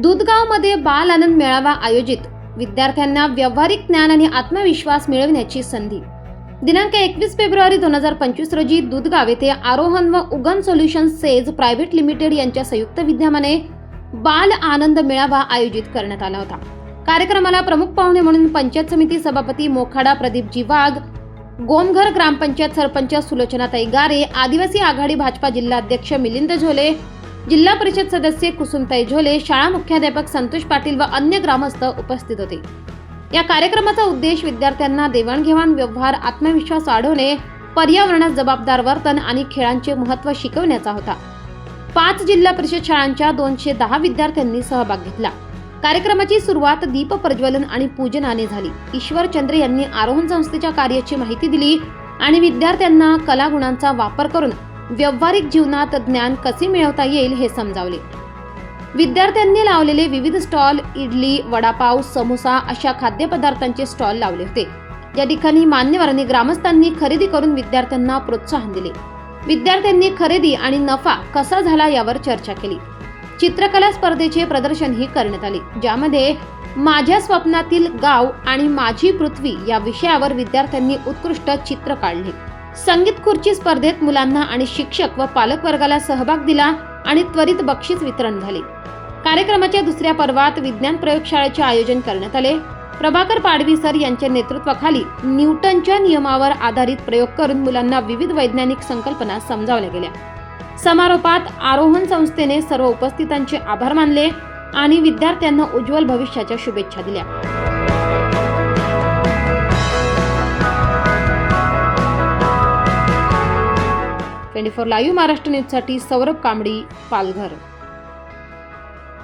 दुधगावमध्ये बाल आनंद मेळावा आयोजित. विद्यार्थ्यांना व्यावहारिक ज्ञान आणि आत्मविश्वास मिळविण्याची संधी. दिनांक एकवीस फेब्रुवारी दोन हजार पंचवीस रोजी दुधगाव येथे आरोहण व उगम सोल्युशन सेज प्रायव्हेट लिमिटेड यांच्या संयुक्त विद्यमाने बाल आनंद मेळावा आयोजित करण्यात आला होता. कार्यक्रमाला प्रमुख पाहुणे म्हणून पंचायत समिती सभापती मोखाडा प्रदीपजी वाघ गोमघर ग्रामपंचायत सरपंच सुलोचनाताई गारे आदिवासी आघाडी भाजपा जिल्हाध्यक्ष मिलिंद झोले जिल्हा परिषद सदस्य कुसुमताई झोले शाळा मुख्याध्यापक संतोष पाटील व अन्य ग्रामस्थ उपस्थित होते. या कार्यक्रमाचा उद्देश विद्यार्थ्यांना देवाणघेवाण व्यवहार आत्मविश्वास वाढवणे पर्यावरणात जबाबदार वर्तन आणि खेळांचे महत्त्व शिकवण्याचा होता. पाच जिल्हा परिषद शाळांच्या दोनशे दहा विद्यार्थ्यांनी सहभाग घेतला. कार्यक्रमाची सुरुवात दीप प्रज्वलन आणि पूजनाने झाली. ईश्वर चंद्र यांनी आरोहण संस्थेच्या कार्याची माहिती दिली आणि विद्यार्थ्यांना कलागुणांचा वापर करून व्यावहारिक जीवनात ज्ञान कसे मिळवता येईल हे समजावले. विद्यार्थ्यांनी लावलेले विविध स्टॉल इडली वडापाव समोसा अशा खाद्यपदार्थांचे स्टॉल लावले होते. या ठिकाणी मान्यवरांनी ग्रामस्थांनी खरेदी करून विद्यार्थ्यांना प्रोत्साहन दिले. विद्यार्थ्यांनी खरेदी आणि नफा कसा झाला यावर चर्चा केली. चित्रकला स्पर्धेचे प्रदर्शनही करण्यात आले ज्यामध्ये माझ्या स्वप्नातील गाव आणि माझी पृथ्वी या विषयावर विद्यार्थ्यांनी उत्कृष्ट चित्र काढले. संगीत खुर्ची स्पर्धेत मुलांना आणि शिक्षक व पालक वर्गाला सहभाग दिला आणि त्वरित बक्षीस वितरण झाले. कार्यक्रमाच्या दुसऱ्या पर्वात विज्ञान प्रयोगशाळेचे आयोजन करण्यात आले. प्रभाकर पाडवी सर यांच्या नेतृत्वाखाली न्यूटनच्या नियमावर आधारित प्रयोग करून मुलांना विविध वैज्ञानिक संकल्पना समजावल्या गेल्या. समारोपात आरोहण संस्थेने सर्व उपस्थितांचे आभार मानले आणि विद्यार्थ्यांना उज्ज्वल भविष्याच्या शुभेच्छा दिल्या. ट्वेंटी फोर लाईव्ह महाराष्ट्र न्यूजसाठी सौरभ कांबडी पालघर.